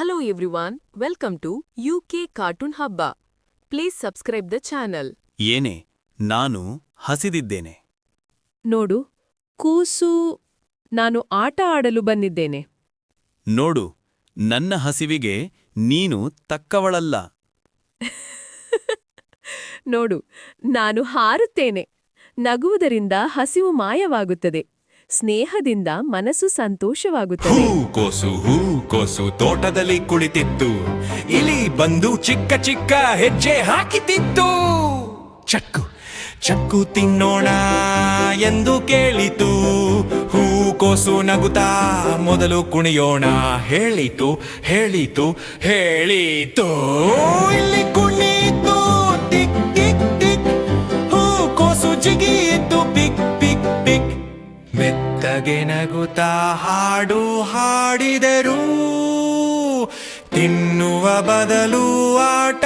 Hello everyone, welcome to UK Cartoon Hubba. Please subscribe the channel. ಏನೇ ನಾನು ಹಸಿದಿದ್ದೇನೆ. ನೋಡು ಕೂಸು ನಾನು ಆಟ ಆಡಲು ಬಂದಿದ್ದೇನೆ. ನೋಡು ನನ್ನ ಹಸಿವಿಗೆ ನೀನು ತಕ್ಕವಳಲ್ಲ. ನೋಡು ನಾನು ಹಾರುತ್ತೇನೆ. ನಗುವುದರಿಂದ ಹಸಿವು ಮಾಯವಾಗುತ್ತದೆ. ಸ್ನೇಹದಿಂದ ಮನಸ್ಸು ಸಂತೋಷವಾಗುತ್ತದೆ. ಹೂಕೋಸು ಹೂಕೋಸು ತೋಟದಲ್ಲಿ ಕುಳಿತಿತ್ತು. ಇಲಿ ಬಂದು ಚಿಕ್ಕ ಚಿಕ್ಕ ಹೆಜ್ಜೆ ಹಾಕಿತಿತ್ತು. ಚಕ್ಕು ಚಕ್ಕು ತಿನ್ನೋಣ ಎಂದು ಕೇಳಿತು. ಹೂಕೋಸು ನಗುತ್ತಾ ಮೊದಲು ಕುಣಿಯೋಣ. ಹೇಳಿತು ಹೇಳಿತು ಹೇಳಿತು. ಇಲ್ಲಿ ಕುಣಿತು ಟಿಕ್ ಟಿಕ್ ಟಿಕ್. ಹೂಕೋಸು ಜಿಗಿಯಿತು, ಪಿಕ್ ಮೆತ್ತಗೆ ನಗುತ್ತ ಹಾಡು ಹಾಡಿದರು ತಿನ್ನುವ ಬದಲು ಆಟ